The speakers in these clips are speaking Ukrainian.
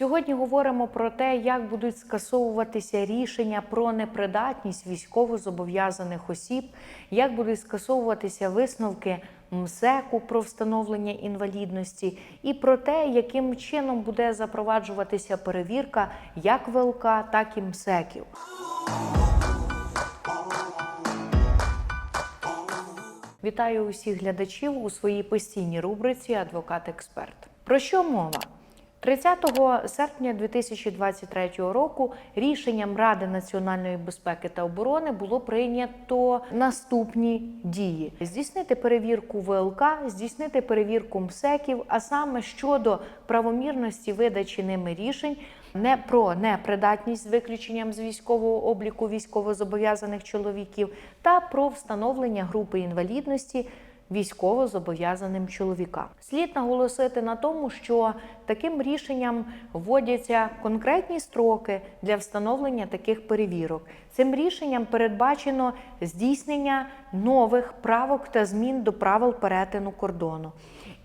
Сьогодні говоримо про те, як будуть скасовуватися рішення про непридатність військовозобов'язаних осіб, як будуть скасовуватися висновки МСЕКу про встановлення інвалідності, і про те, яким чином буде запроваджуватися перевірка як ВЛК, так і МСЕКів. Вітаю усіх глядачів у своїй постійній рубриці Адвокат-експерт. Про що мова? 30 серпня 2023 року рішенням Ради національної безпеки та оборони було прийнято наступні дії: здійснити перевірку ВЛК, здійснити перевірку МСЕКів, а саме щодо правомірності видачі ними рішень не про непридатність з виключенням з військового обліку військовозобов'язаних чоловіків та про встановлення групи інвалідності військовозобов'язаним чоловікам. Слід наголосити на тому, що таким рішенням вводяться конкретні строки для встановлення таких перевірок. Цим рішенням передбачено здійснення нових правок та змін до правил перетину кордону.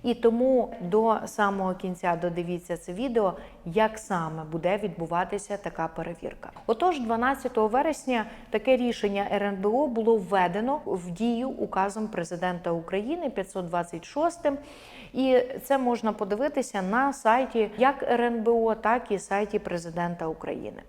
І тому до самого кінця додивіться це відео, як саме буде відбуватися така перевірка. Отож, 12 вересня таке рішення РНБО було введено в дію указом президента України 526. І це можна подивитися на сайті як РНБО, так і сайті президента України.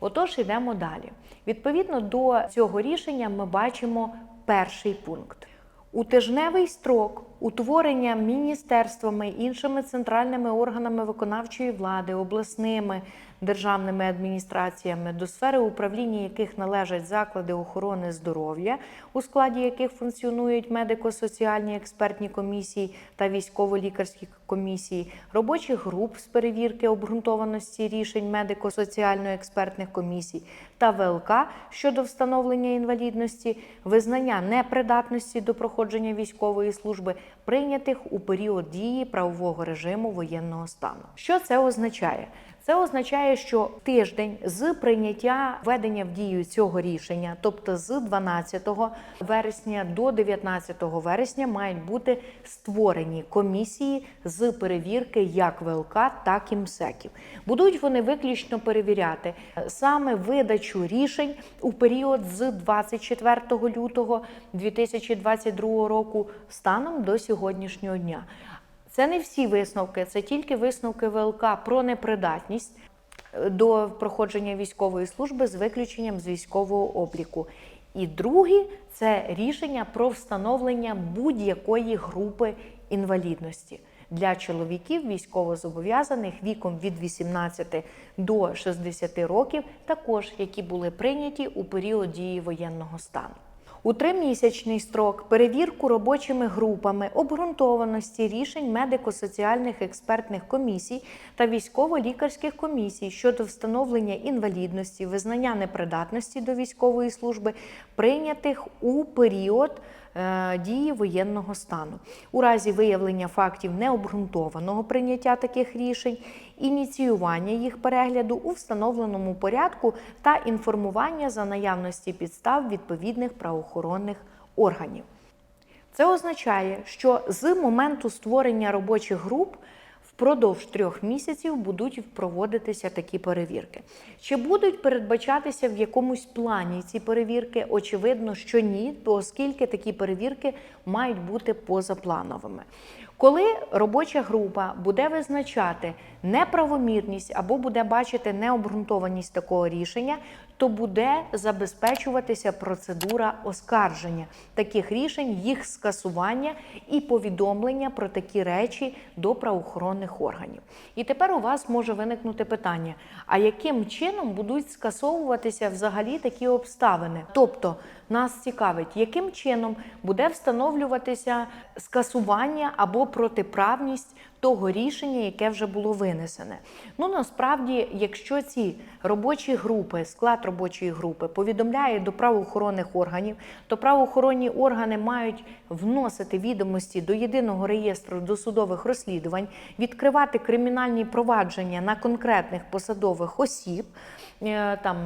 Отож, йдемо далі. Відповідно до цього рішення, ми бачимо перший пункт. У тижневий строк утворення міністерствами, іншими центральними органами виконавчої влади, обласними державними адміністраціями, до сфери управління яких належать заклади охорони здоров'я, у складі яких функціонують медико-соціальні експертні комісії та військово-лікарські комісії, робочих груп з перевірки обґрунтованості рішень медико-соціальної експертних комісій та ВЛК щодо встановлення інвалідності, визнання непридатності до проходження військової служби, прийнятих у період дії правового режиму воєнного стану. Що це означає? Це означає, що тиждень з прийняття введення в дію цього рішення, тобто з 12 вересня до 19 вересня, мають бути створені комісії з перевірки як ВЛК, так і МСЕКів. Будуть вони виключно перевіряти саме видачу рішень у період з 24 лютого 2022 року станом до сьогоднішнього дня. Це не всі висновки, це тільки висновки ВЛК про непридатність до проходження військової служби з виключенням з військового обліку. І другі це рішення про встановлення будь-якої групи інвалідності для чоловіків військовозобов'язаних віком від 18 до 60 років, також які були прийняті у період дії воєнного стану. У тримісячний строк перевірку робочими групами обґрунтованості рішень медико-соціальних експертних комісій та військово-лікарських комісій щодо встановлення інвалідності, визнання непридатності до військової служби, прийнятих у період дії воєнного стану. У разі виявлення фактів необґрунтованого прийняття таких рішень, ініціювання їх перегляду у встановленому порядку та інформування за наявності підстав відповідних правоохоронних органів. Це означає, що з моменту створення робочих груп впродовж трьох місяців будуть проводитися такі перевірки. Чи будуть передбачатися в якомусь плані ці перевірки? Очевидно, що ні, оскільки такі перевірки мають бути позаплановими. Коли робоча група буде визначати неправомірність або буде бачити необґрунтованість такого рішення, то буде забезпечуватися процедура оскарження таких рішень, їх скасування і повідомлення про такі речі до правоохоронних органів. І тепер у вас може виникнути питання: а яким чином будуть скасовуватися взагалі такі обставини? Тобто нас цікавить, яким чином буде встановлюватися скасування або протиправність того рішення, яке вже було винесене. Ну насправді, якщо ці робочі групи, склад робочої групи повідомляє до правоохоронних органів, то правоохоронні органи мають вносити відомості до єдиного реєстру досудових розслідувань, відкривати кримінальні провадження на конкретних посадових осіб. Е, Там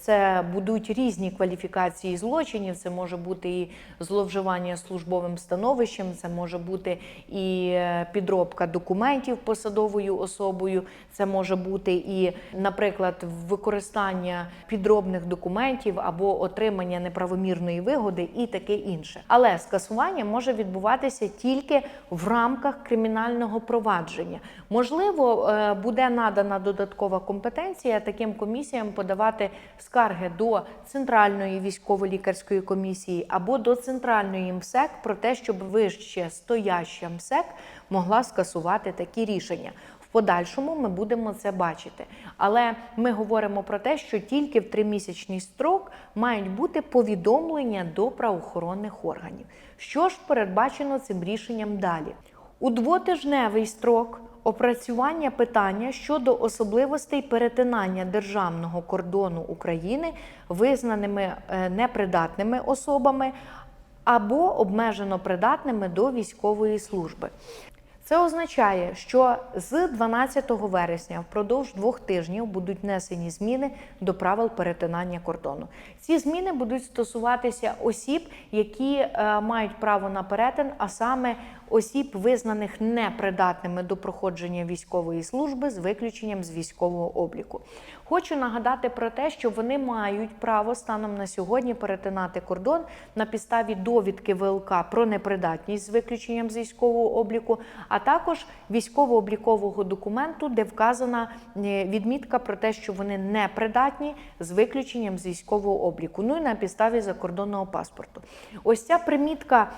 це будуть різні кваліфікації злочинів. Це може бути і зловживання службовим становищем, це може бути і е, підробка документів посадовою особою. Це може бути і, наприклад, використання підробних документів або отримання неправомірної вигоди, і таке інше. Але скасування може відбуватися тільки в рамках кримінального провадження. Можливо, е, буде надана додаткова компетенція таким комісіям подавати скарги до центральної військово-лікарської комісії або до центральної МСЕК про те, щоб вище стояща МСЕК могла скасувати такі рішення. Подальшому ми будемо це бачити. Але ми говоримо про те, що тільки в тримісячний строк мають бути повідомлення до правоохоронних органів. Що ж передбачено цим рішенням далі? У двотижневий строк опрацювання питання щодо особливостей перетинання державного кордону України визнаними е, непридатними особами або обмежено придатними до військової служби. Це означає, що з 12 вересня впродовж двох тижнів будуть внесені зміни до правил перетинання кордону. Ці зміни будуть стосуватися осіб, які е, мають право на перетин, а саме осіб, визнаних непридатними до проходження військової служби з виключенням з військового обліку. Хочу нагадати про те, що вони мають право станом на сьогодні перетинати кордон на підставі довідки ВЛК про непридатність з виключенням з військового обліку, а також військово-облікового документу, де вказана е, відмітка про те, що вони непридатні з виключенням з військового обліку. Ну і на підставі закордонного паспорту. Ось ця примітка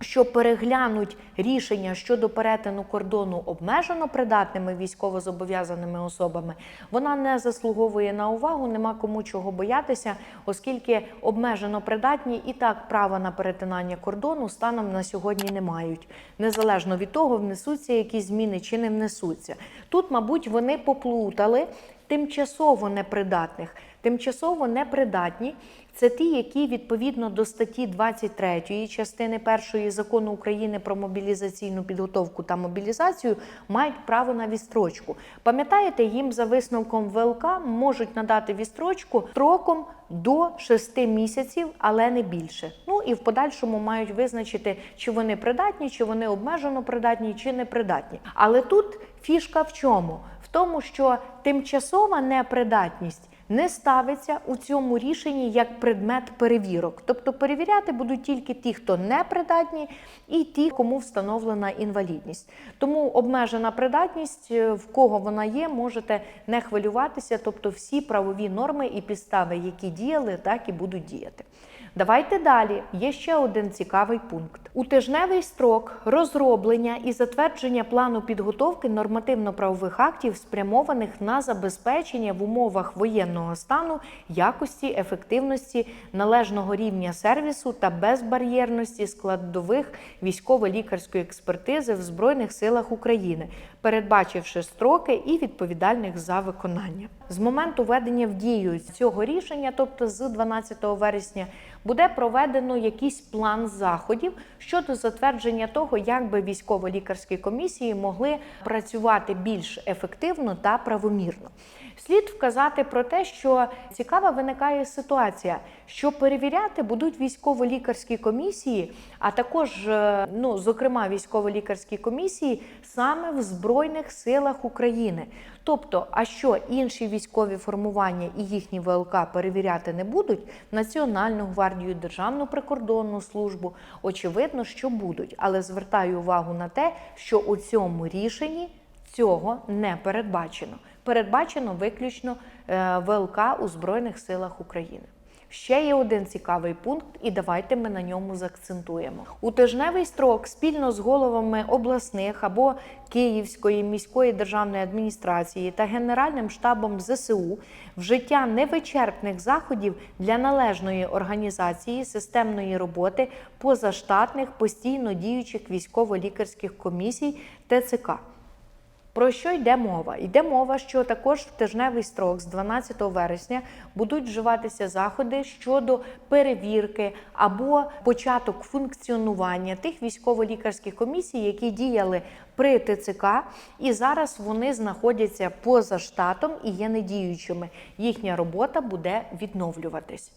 що переглянуть рішення щодо перетину кордону обмежено придатними військовозобов'язаними особами, вона не заслуговує на увагу, нема кому чого боятися, оскільки обмежено придатні і так права на перетинання кордону станом на сьогодні не мають. Незалежно від того, внесуться якісь зміни чи не внесуться. Тут, мабуть, вони поплутали тимчасово непридатних. Тимчасово непридатні це ті, які відповідно до статті 23 частини 1 закону України про мобілізаційну підготовку та мобілізацію мають право на відстрочку. Пам'ятаєте, їм за висновком ВЛК можуть надати відстрочку строком до 6 місяців, але не більше. Ну і в подальшому мають визначити, чи вони придатні, чи вони обмежено придатні, чи не придатні. Але тут фішка в чому? В тому, що тимчасова непридатність не ставиться у цьому рішенні як предмет перевірок. Тобто перевіряти будуть тільки ті, хто не придатні, і ті, кому встановлена інвалідність. Тому обмежена придатність, е, в кого вона є, можете не хвилюватися. Тобто, всі правові норми і підстави, які діяли, так і будуть діяти. Давайте далі. Є ще один цікавий пункт. У тижневий строк розроблення і затвердження плану підготовки нормативно-правових актів, спрямованих на забезпечення в умовах воєнного стану якості, ефективності, належного рівня сервісу та безбар'єрності складових військово-лікарської експертизи в Збройних силах України, передбачивши строки і відповідальних за виконання. З моменту введення в дію цього рішення, тобто з 12 вересня, буде проведено якийсь план заходів щодо затвердження того, як би військово-лікарські комісії могли працювати більш ефективно та правомірно. Слід вказати про те, що цікава виникає ситуація, що перевіряти будуть військово-лікарські комісії, а також, е, ну зокрема, військово-лікарські комісії саме в Збройних силах України. Тобто, а що інші військові формування і їхні ВЛК перевіряти не будуть, Національну гвардію, Державну прикордонну службу, очевидно, що будуть. Але звертаю увагу на те, що у цьому рішенні цього не передбачено. Передбачено виключно е, ВЛК у Збройних силах України. Ще є один цікавий пункт, і давайте ми на ньому заакцентуємо. У тижневий строк спільно з головами обласних або Київської міської державної адміністрації та Генеральним штабом ЗСУ вжиття невичерпних заходів для належної організації системної роботи позаштатних постійно діючих військово-лікарських комісій ТЦК. Про що йде мова? Йде мова, що також в тижневий строк з 12 вересня будуть вживатися заходи щодо перевірки або початок функціонування тих військово-лікарських комісій, які діяли при ТЦК, і зараз вони знаходяться поза штатом і є недіючими. Їхня робота буде відновлюватись.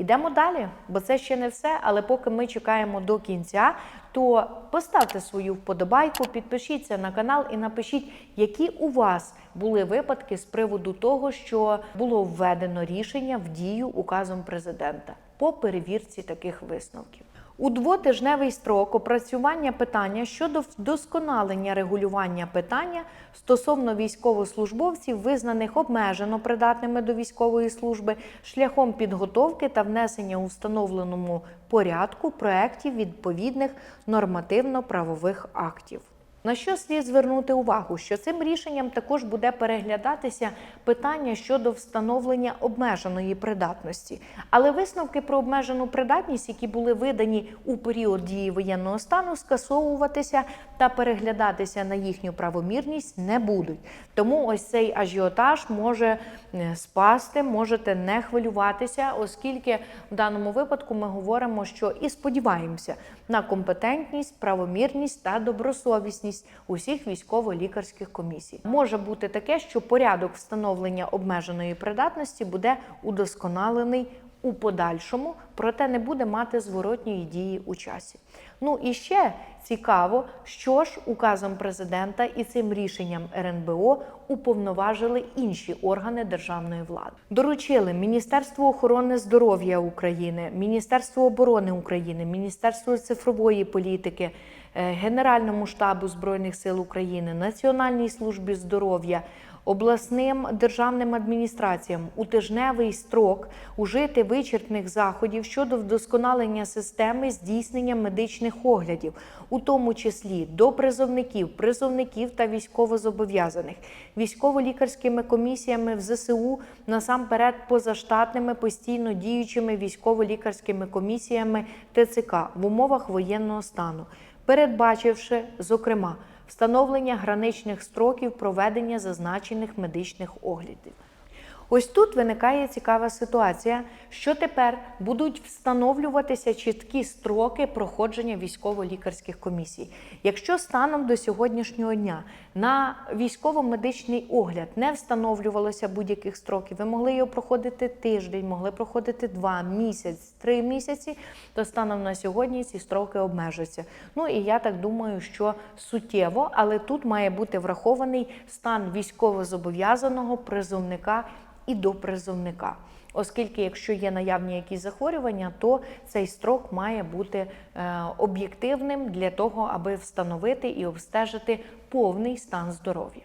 Ідемо далі, бо це ще не все. Але поки ми чекаємо до кінця, то поставте свою вподобайку, підпишіться на канал і напишіть, які у вас були випадки з приводу того, що було введено рішення в дію указом президента по перевірці таких висновків. У двотижневий строк опрацювання питання щодо вдосконалення регулювання питання стосовно військовослужбовців, визнаних обмежено придатними до військової служби, шляхом підготовки та внесення у встановленому порядку проєктів відповідних нормативно-правових актів. На що слід звернути увагу, що цим рішенням також буде переглядатися питання щодо встановлення обмеженої придатності, але висновки про обмежену придатність, які були видані у період дії воєнного стану, скасовуватися та переглядатися на їхню правомірність не будуть. Тому ось цей ажіотаж може е, спасти, можете не хвилюватися, оскільки в даному випадку ми говоримо, що і сподіваємося на компетентність, правомірність та добросовісність усіх військово-лікарських комісій. Може бути таке, що порядок встановлення обмеженої придатності буде удосконалений у подальшому, проте не буде мати зворотньої дії у часі. Ну і ще цікаво, що ж указом президента і цим рішенням РНБО уповноважили інші органи державної влади. Доручили Міністерству охорони здоров'я України, Міністерству оборони України, Міністерству цифрової політики. Е, Генеральному штабу Збройних сил України, Національній службі здоров'я, обласним державним адміністраціям у тижневий строк ужити вичерпних заходів щодо вдосконалення системи здійснення медичних оглядів, у тому числі до призовників, призовників та військовозобов'язаних, військово-лікарськими комісіями в ЗСУ, насамперед позаштатними постійно діючими військово-лікарськими комісіями ТЦК в умовах воєнного стану, передбачивши, зокрема, встановлення граничних строків проведення зазначених медичних оглядів. Ось тут виникає цікава ситуація, що тепер будуть встановлюватися чіткі строки проходження військово-лікарських комісій. Якщо станом до сьогоднішнього дня на військово-медичний огляд не встановлювалося будь-яких строків, ви могли його проходити тиждень, могли проходити два місяць, три місяці, то станом на сьогодні ці строки обмежаться. Ну і я так думаю, що суттєво, але тут має бути врахований стан військовозобов'язаного призовника і до призовника. Оскільки, якщо є наявні якісь захворювання, то цей строк має бути е, об'єктивним для того, аби встановити і обстежити повний стан здоров'я.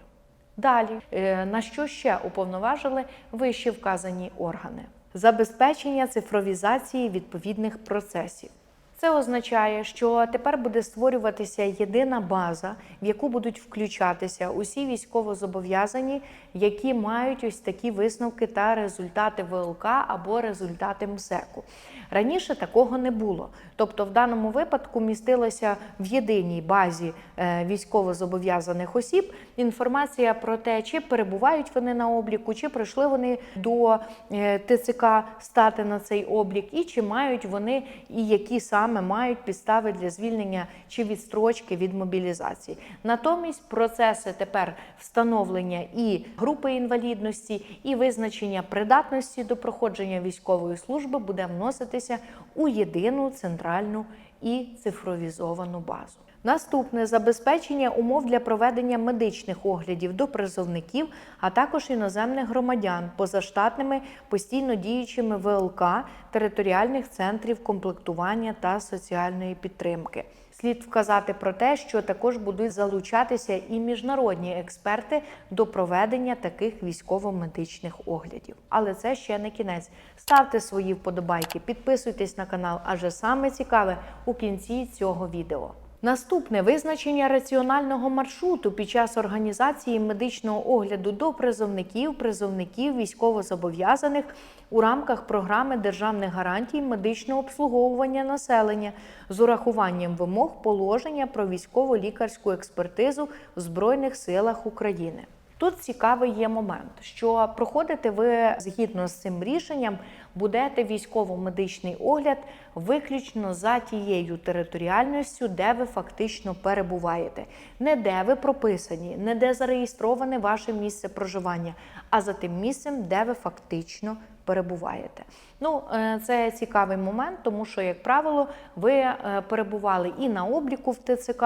Далі, е, на що ще уповноважили вище вказані органи? Забезпечення цифровізації відповідних процесів. Це означає, що тепер буде створюватися єдина база, в яку будуть включатися усі військовозобов'язані, які мають ось такі висновки та результати ВЛК або результати МСЕКу. Раніше такого не було. Тобто, в даному випадку містилася в єдиній базі е, військовозобов'язаних осіб інформація про те, чи перебувають вони на обліку, чи прийшли вони до е, ТЦК стати на цей облік, і чи мають вони і які саме мають підстави для звільнення чи відстрочки від мобілізації. Натомість процеси тепер встановлення і групи інвалідності, і визначення придатності до проходження військової служби буде вноситися у єдину центральну і цифровізовану базу. Наступне забезпечення умов для проведення медичних оглядів до призовників, а також іноземних громадян позаштатними постійно діючими ВЛК територіальних центрів комплектування та соціальної підтримки. Слід вказати про те, що також будуть залучатися і міжнародні експерти до проведення таких військово-медичних оглядів. Але це ще не кінець. Ставте свої вподобайки, підписуйтесь на канал, адже саме цікаве у кінці цього відео. Наступне визначення раціонального маршруту під час організації медичного огляду до призовників, призовників, військовозобов'язаних у рамках програми державних гарантій медичного обслуговування населення з урахуванням вимог положення про військово-лікарську експертизу в Збройних силах України. Тут цікавий є момент, що проходити ви згідно з цим рішенням будете військово-медичний огляд виключно за тією територіальністю, де ви фактично перебуваєте, не де ви прописані, не де зареєстроване ваше місце проживання, а за тим місцем, де ви фактично перебуваєте. Ну, е, це цікавий момент, тому що, як правило, ви е, перебували і на обліку в ТЦК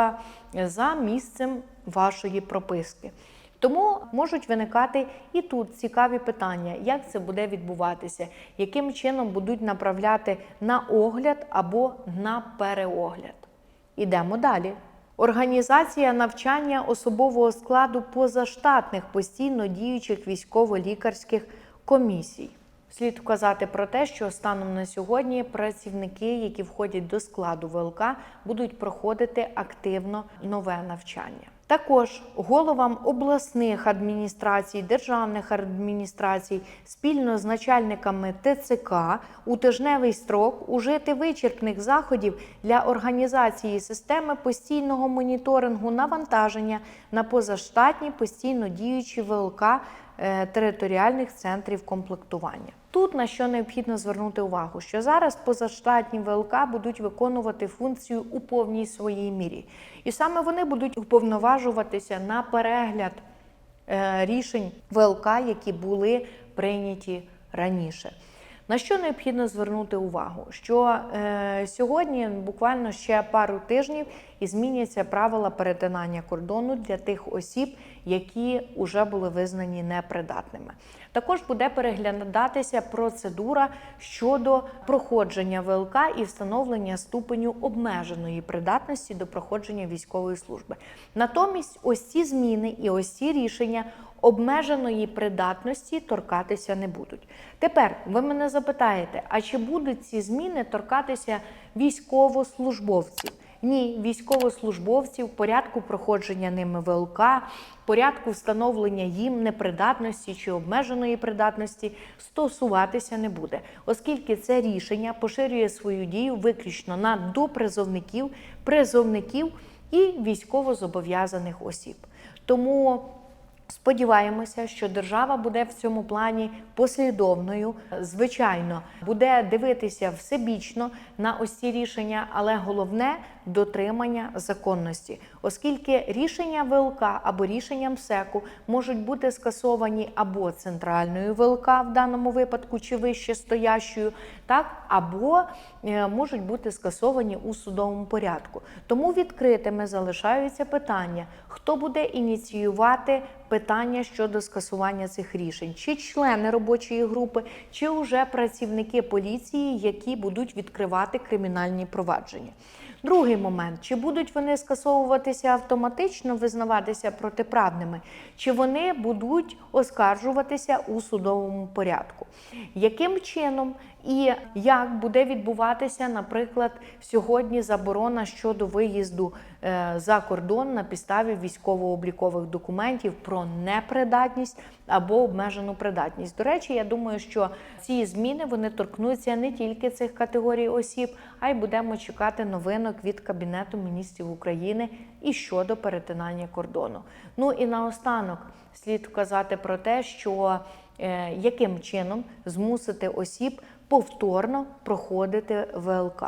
за місцем вашої прописки. Тому можуть виникати і тут цікаві питання, як це буде відбуватися, яким чином будуть направляти на огляд або на переогляд. Ідемо далі. Організація навчання особового складу позаштатних постійно діючих військово-лікарських комісій. Слід вказати про те, що станом на сьогодні працівники, які входять до складу ВЛК, будуть проходити активно нове навчання. Також головам обласних адміністрацій, державних адміністрацій спільно з начальниками ТЦК у тижневий строк ужити вичерпних заходів для організації системи постійного моніторингу навантаження на позаштатні постійно діючі ВЛК е, територіальних центрів комплектування. Тут на що необхідно звернути увагу, що зараз позаштатні ВЛК будуть виконувати функцію у повній своїй мірі, і саме вони будуть уповноважуватися на перегляд е, рішень ВЛК, які були прийняті раніше. На що необхідно звернути увагу? Що е, сьогодні буквально ще пару тижнів і зміняться правила перетинання кордону для тих осіб, які вже були визнані непридатними. Також буде переглядатися процедура щодо проходження ВЛК і встановлення ступеню обмеженої придатності до проходження військової служби. Натомість, ось ці зміни і ось ці рішення обмеженої придатності торкатися не будуть. Тепер ви мене запитаєте: а чи будуть ці зміни торкатися військовослужбовців? Ні, військовослужбовців, порядку проходження ними ВЛК, порядку встановлення їм непридатності чи обмеженої придатності стосуватися не буде, оскільки це рішення поширює свою дію виключно на допризовників, призовників і військовозобов'язаних осіб. Тому Сподіваємося, що держава буде в цьому плані послідовною. Звичайно, буде дивитися всебічно на ці рішення, але головне дотримання законності, оскільки рішення ВЛК або рішення МСЕКу можуть бути скасовані або центральною ВЛК в даному випадку, чи вище стоящою, так або е, можуть бути скасовані у судовому порядку. Тому відкритими залишаються питання, хто буде ініціювати питання щодо скасування цих рішень, чи члени робочої групи, чи вже працівники поліції, які будуть відкривати кримінальні провадження. Другий момент: чи будуть вони скасовуватися автоматично, визнаватися протиправними, чи вони будуть оскаржуватися у судовому порядку? Яким чином і як буде відбуватися, наприклад, сьогодні заборона щодо виїзду е, за кордон на підставі військово-облікових документів про непридатність або обмежену придатність? До речі, я думаю, що ці зміни вони торкнуться не тільки цих категорій осіб, а й будемо чекати новинок від Кабінету міністрів України і щодо перетинання кордону. Ну і наостанок слід вказати про те, що е, яким чином змусити осіб повторно проходити ВЛК.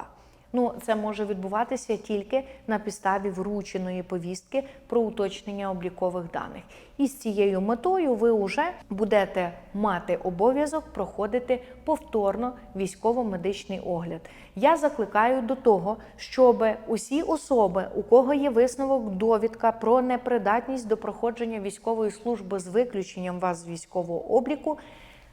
Ну, це може відбуватися тільки на підставі врученої повістки про уточнення облікових даних. І з цією метою ви вже будете мати обов'язок проходити повторно військово-медичний огляд. Я закликаю до того, щоб усі особи, у кого є висновок, довідка про непридатність до проходження військової служби з виключенням вас з військового обліку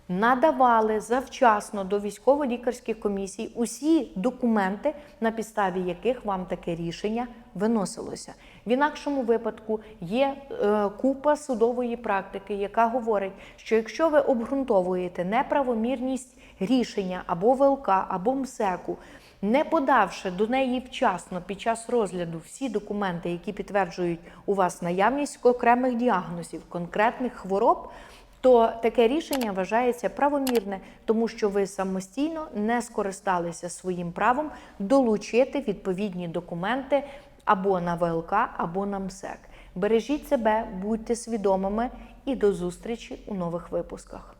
надавали завчасно до військово-лікарських комісій усі документи, на підставі яких вам таке рішення виносилося. В інакшому випадку є е, купа судової практики, яка говорить, що якщо ви обґрунтовуєте неправомірність рішення або ВЛК, або МСЕКу, не подавши до неї вчасно під час розгляду всі документи, які підтверджують у вас наявність окремих діагнозів, конкретних хвороб, то таке рішення вважається правомірне, тому що ви самостійно не скористалися своїм правом долучити відповідні документи або на ВЛК, або на МСЕК. Бережіть себе, будьте свідомими і до зустрічі у нових випусках.